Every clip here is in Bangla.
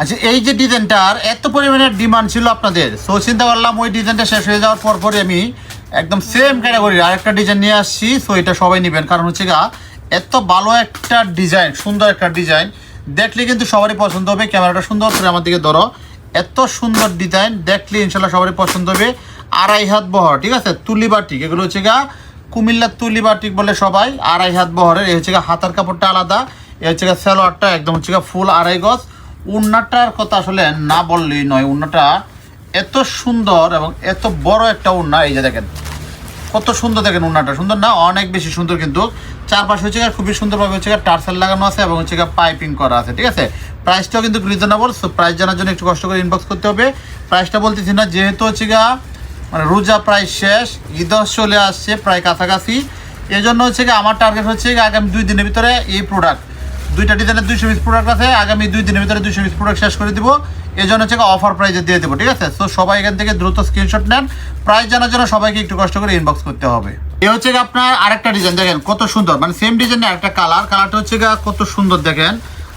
আচ্ছা এই যে ডিজাইনটার এত পরিমাণে ডিমান্ড ছিল আপনাদের। সো চিন্তা করলাম ওই ডিজাইনটা শেষ হয়ে যাওয়ার পর পরে আমি একদম সেম ক্যাটাগরির আরেকটা ডিজাইন নিয়ে আসছি সো এটা সবাই নেবেন। কারণ হচ্ছে গা এত ভালো একটা ডিজাইন সুন্দর একটা ডিজাইন দেখলে কিন্তু সবারই পছন্দ হবে, ক্যামেরাটা সুন্দর করে আমার দিকে ধরো। এত সুন্দর ডিজাইন দেখলে ইনশাল্লাহ সবারই পছন্দ হবে। আড়াই হাত বহর, ঠিক আছে? তুলি বাটিক, এগুলো হচ্ছে গা কুমিল্লার তুলি বাটিক বলে সবাই, আড়াই হাত বহরের। এই হচ্ছে গা হাতার কাপড়টা আলাদা, এ হচ্ছে গা সালোয়ারটা, একদম হচ্ছে গা ফুল আড়াই গজ। উন্নাটার কথা আসলে না বললেই নয়। উন্নাটা এত সুন্দর এবং এত বড় একটা উন্না। এই যে দেখেন, কত সুন্দর দেখেন উন্নাটা। সুন্দর না? অনেক বেশি সুন্দর কিন্তু। চারপাশে হচ্ছে খুবই সুন্দরভাবে হচ্ছে টার্সেল লাগানো আছে এবং হচ্ছে পাইপিং করা আছে, ঠিক আছে? প্রাইসটাও কিন্তু রিজনেবল সো প্রাইস জানার জন্য একটু কষ্ট করে ইনবক্স করতে হবে। প্রাইসটা বলতেছি না, যেহেতু হচ্ছে গিয়া মানে রোজা প্রায় শেষ ঈদ চলে আসছে প্রায় কাছাকাছি। এই জন্য হচ্ছে আমার টার্গেট হচ্ছে আগামী দুই দিনের ভিতরে এই প্রোডাক্ট দুইটা ডিজাইনের দুইশো পিস প্রোডাক্ট আছে, আগামী দুই দিনের ভিতরে দুইশো পিস প্রোডাক্ট শেষ করে দিব। এই জন্য হচ্ছে অফার প্রাইজে দিয়ে দেবো, ঠিক আছে? তো সবাই এখান থেকে দ্রুত স্ক্রিনশট নেন। প্রাইস জানার জন্য সবাইকে একটু কষ্ট করে ইনবক্স করতে হবে। এ হচ্ছে আপনার আরেকটা ডিজাইন দেখেন কত সুন্দর। মানে সেম ডিজাইনের আরেকটা কালার কালারটা হচ্ছে গা কত সুন্দর, দেখেন।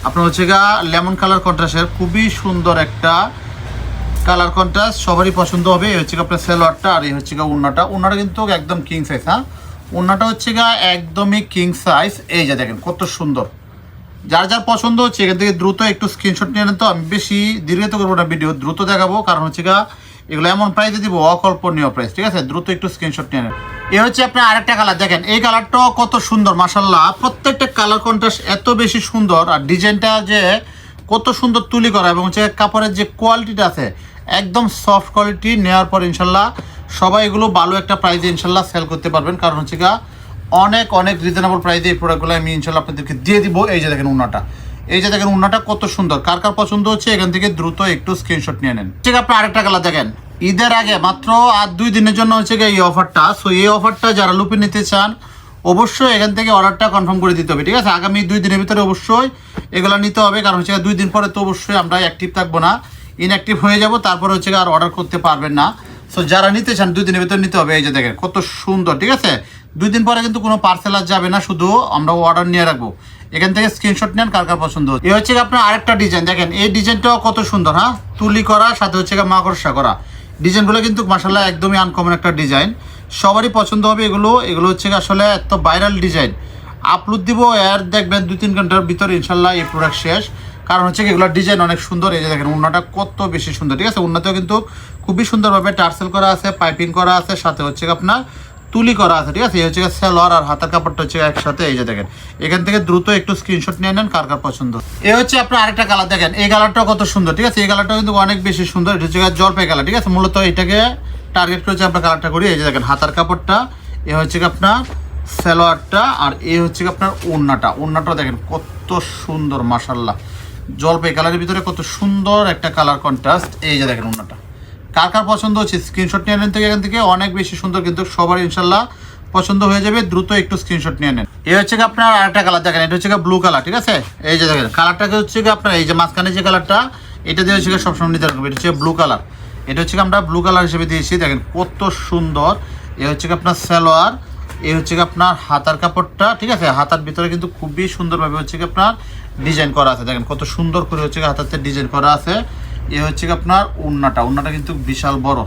আপনার হচ্ছে গা লেমন কালার কন্ট্রাস্টের খুবই সুন্দর একটা কালার কন্ট্রাস্ট সবারই পছন্দ হবে। এই হচ্ছে আপনার সেলোয়ারটা আর এই হচ্ছে গা উন্নাটা। উন্নাটা কিন্তু একদম কিং সাইজ হ্যাঁ? উন্নাটা হচ্ছে গা একদমই কিং সাইজ এই যে দেখেন কত সুন্দর। যার যার পছন্দ হচ্ছে, এখান থেকে দ্রুত একটু স্ক্রিনশট নিয়ে নেন তো। আমি বেশি দীর্ঘিত করব না ভিডিও দ্রুত দেখাবো। কারণ হচ্ছে গা, এগুলো এমন প্রাইসে দিব, অকল্পনীয় প্রাইস ঠিক আছে? দ্রুত একটু স্ক্রিনশট নিয়ে নেন। এ হচ্ছে আপনার আরেকটা কালার দেখেন, এই কালারটাও কত সুন্দর মাসাল্লাহ প্রত্যেকটা কালার কন্ট্রাস্ট এত বেশি সুন্দর, আর ডিজাইনটা যে কত সুন্দর তুলি করা, এবং হচ্ছে কাপড়ের যে কোয়ালিটিটা আছে, একদম সফট কোয়ালিটি নেওয়ার পর ইনশাল্লাহ সবাই এগুলো ভালো একটা প্রাইসে ইনশাল্লাহ সেল করতে পারবেন। কারণ হচ্ছে গা অনেক অনেক রিজনেবল প্রাইসে এই প্রোডাক্টগুলো আমি ইনশাল্লাহ আপনাদেরকে দিয়ে দিব। এই যে দেখেন উন্নাটা। এই যে দেখেন উন্নাটা কত সুন্দর। কার কার পছন্দ হচ্ছে, এখান থেকে দ্রুত একটু স্ক্রিনশট নিয়ে নেন। ঠিক আপনি আরেকটা কালার দেখেন। ঈদের আগে মাত্র আর দুই দিনের জন্য হচ্ছে এই অফারটা সো এই অফারটা যারা লুপে নিতে চান, অবশ্যই এখান থেকে অর্ডারটা কনফার্ম করে দিতে হবে। ঠিক আছে, আগামী দুই দিনের ভিতরে অবশ্যই এগুলো নিতে হবে। কারণ হচ্ছে দুই দিন পরে তো অবশ্যই আমরা অ্যাক্টিভ থাকব না। ইনঅ্যাক্টিভ হয়ে যাব, তারপরে হচ্ছে আর অর্ডার করতে পারবেন না। সো যারা নিতে চান, দুই দিনের ভিতরে নিতে হবে। এই যে দেখেন, কত সুন্দর, ঠিক আছে? দুই দিন পরে কিন্তু কোনো পার্সেল আর যাবে না, শুধু আমরা অর্ডার নিয়ে রাখব। এখান থেকে স্ক্রিনশট নেন, কার কার পছন্দ হচ্ছে। এই হচ্ছে আপনার আরেকটা ডিজাইন দেখেন, এই ডিজাইনটাও কত সুন্দর হ্যাঁ? তুলি করা, সাথে হচ্ছে গিয়ে মাকড়সা করা। ডিজাইনগুলো কিন্তু মাসাল্লাহ একদমই আনকমন একটা ডিজাইন সবারই পছন্দ হবে এগুলো। এগুলো হচ্ছে আসলে এত ভাইরাল ডিজাইন আপলোড দিব, এর দেখবেন দু তিন ঘণ্টার ভিতরে ইনশাল্লাহ এই প্রোডাক্ট শেষ। কারণ হচ্ছে এগুলোর ডিজাইন অনেক সুন্দর, এই যে দেখেন উন্নাটা কত বেশি সুন্দর, ঠিক আছে? উন্নাতেও কিন্তু খুবই সুন্দরভাবে টার্সেল করা আছে পাইপিং করা আছে, সাথে হচ্ছে আপনার তুলি করা আছে, ঠিক আছে? এই হচ্ছে গিয়ে সেলোয়ার আর হাতের কাপড়টা হচ্ছে একসাথে, এই যে দেখেন। এখান থেকে দ্রুত একটু স্ক্রিনশট নিয়ে নেন, কার কার পছন্দ। এ হচ্ছে আপনার আরেকটা কালার দেখেন, এই কালারটাও কত সুন্দর, ঠিক আছে? এই কালারটা কিন্তু অনেক বেশি সুন্দর, এটা হচ্ছে জলপাই কালার ঠিক আছে? মূলত এটাকে টার্গেট করেছে আমরা কালারটা করি, এই যে দেখেন, হাতার কাপড়টা, এ হচ্ছে আপনার সালোয়ারটা, আর এ হচ্ছে আপনার ওড়নাটা ওড়নাটা দেখেন কত সুন্দর মাসাল্লাহ জলপাই কালারের ভিতরে কত সুন্দর একটা কালার কন্ট্রাস্ট এই যে দেখেন ওড়নাটা। কার কার পছন্দ হচ্ছে স্ক্রিনশট নিয়ে নেন থেকে এখান থেকে। অনেক বেশি সুন্দর কিন্তু সবার ইনশাল্লাহ পছন্দ হয়ে যাবে। দ্রুত একটু স্ক্রিনশট নিয়ে নেন। এই হচ্ছে গিয়ে আপনার আরেকটা কালার দেখেন। এটা হচ্ছে ব্লু কালার ঠিক আছে? এই যে দেখেন কালারটাকে হচ্ছে গিয়ে আপনার এই যে মাঝখানে যে কালারটা এটা দিয়ে হচ্ছে সবসময় নিতে রাখবে এটা হচ্ছে ব্লু কালার এটা হচ্ছে আমরা ব্লু কালার হিসেবে দিয়েছি। দেখেন কত সুন্দর। এ হচ্ছে গিয়ে আপনার সালোয়ার। এই হচ্ছে আপনার হাতার কাপড়টা, ঠিক আছে? হাতার ভিতরে কিন্তু খুবই সুন্দরভাবে হচ্ছে কি আপনার ডিজাইন করা আছে। দেখেন কত সুন্দর করে হচ্ছে হাতাতে ডিজাইন করা আছে। এ হচ্ছে আপনার উন্নাটা। উন্নাটা কিন্তু বিশাল বড়।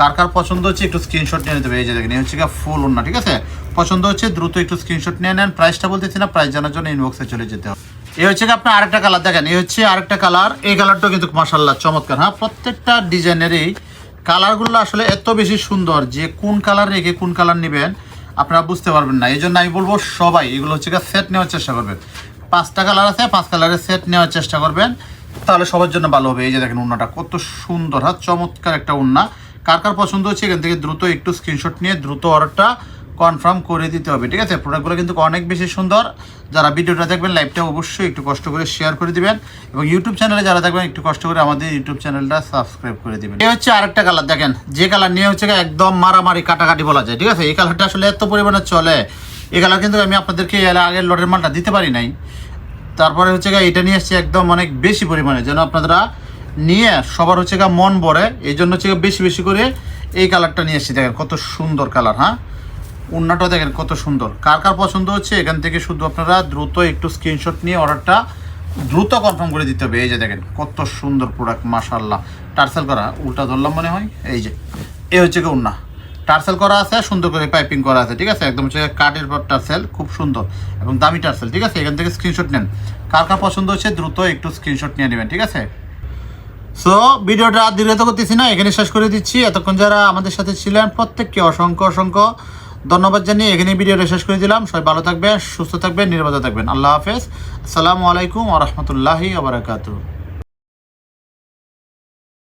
কার কার পছন্দ হচ্ছে একটু স্ক্রিনশট নিয়ে নিতে হবে। এই যে দেখেন এই হচ্ছে ফুল উন্না, ঠিক আছে? পছন্দ হচ্ছে দ্রুত একটু স্ক্রিনশট নিয়ে নেন। প্রাইসটা বলতেছি না প্রাইস জানার জন্য ইনবক্সে চলে যেতে হবে। এই হচ্ছে আপনার আরেকটা কালার দেখেন এই হচ্ছে আরেকটা কালার এই কালারটাও কিন্তু মাসাল্লাহ চমৎকার। হ্যাঁ প্রত্যেকটা ডিজাইনেরই কালারগুলো আসলে এত বেশি সুন্দর যে কোন কালার রেখে কোন কালার নেবেন আপনারা বুঝতে পারবেন না। এই জন্য আমি বলব সবাই এগুলো হচ্ছে গিয়ে সেট নেওয়ার চেষ্টা করবেন। পাঁচটা কালার আছে, পাঁচ কালারের সেট নেওয়ার চেষ্টা করবেন। তাহলে সবার জন্য ভালো হবে। এই যে দেখেন উন্নাটা কত সুন্দর হ্যাঁ? চমৎকার একটা উন্না। কার কার পছন্দ হচ্ছে, এখান থেকে দ্রুত একটু স্ক্রিনশট নিয়ে দ্রুত অর্ডারটা কনফার্ম করে দিতে হবে, ঠিক আছে? প্রোডাক্টগুলো কিন্তু অনেক বেশি সুন্দর। যারা ভিডিওটা দেখবেন লাইভটা অবশ্যই একটু কষ্ট করে শেয়ার করে দিবেন। এবং ইউটিউব চ্যানেলে যারা দেখবেন, একটু কষ্ট করে আমাদের ইউটিউব চ্যানেলটা সাবস্ক্রাইব করে দিবেন। এই হচ্ছে আরেকটা কালার দেখেন। যে কালার নিয়ে হচ্ছে একদম মারামারি, কাটাকাটি বলা যায়, ঠিক আছে? এই কালারটা আসলে এত পরিমাণে চলে। এই কালার কিন্তু আমি আপনাদেরকে আগের লটের মালটা দিতে পারি নাই। তারপরে হচ্ছে এটা নিয়ে এসছে একদম অনেক বেশি পরিমাণে, যেন আপনারা নিয়ে সবার হচ্ছে মন ভরে। এই জন্য হচ্ছে বেশি বেশি করে এই কালারটা নিয়ে এসেছি। দেখেন কত সুন্দর কালার হ্যাঁ? উন্নাটা দেখেন কত সুন্দর। কার কার পছন্দ হচ্ছে? এখান থেকে শুধু আপনারা দ্রুত একটু স্ক্রিনশট নিয়ে অর্ডারটা দ্রুত কনফার্ম করে দিতে হবে। এই যে দেখেন, কত সুন্দর প্রোডাক্ট মাশাল্লাহ টার্সেল করা, উল্টা ধরলাম মনে হয়? এই যে এই হচ্ছে কি উন্না। টার্সেল করা আছে, সুন্দর করে পাইপিং করা আছে, ঠিক আছে? একদম হচ্ছে কাঠের পর টার্সেল খুব সুন্দর এবং দামি টার্সেল ঠিক আছে? এখান থেকে স্ক্রিনশট নেন। কার কার পছন্দ হচ্ছে, দ্রুত একটু স্ক্রিনশট নিয়ে নেবেন, ঠিক আছে? সো ভিডিওটা আর দীর্ঘত করতেছি না, এখানে শেষ করে দিচ্ছি। এতক্ষণ যারা আমাদের সাথে ছিলেন, প্রত্যেককে অসংখ্য অসংখ্য ধন্যবাদ জানিয়ে এখানে ভিডিও শেষ করে দিলাম। সবাই ভালো থাকবেন, সুস্থ থাকবেন নির্বাচন থাকবেন। আল্লাহ হাফেজ। আসসালামু আলাইকুম আ রহমতুল্লাহি আবরাকাতু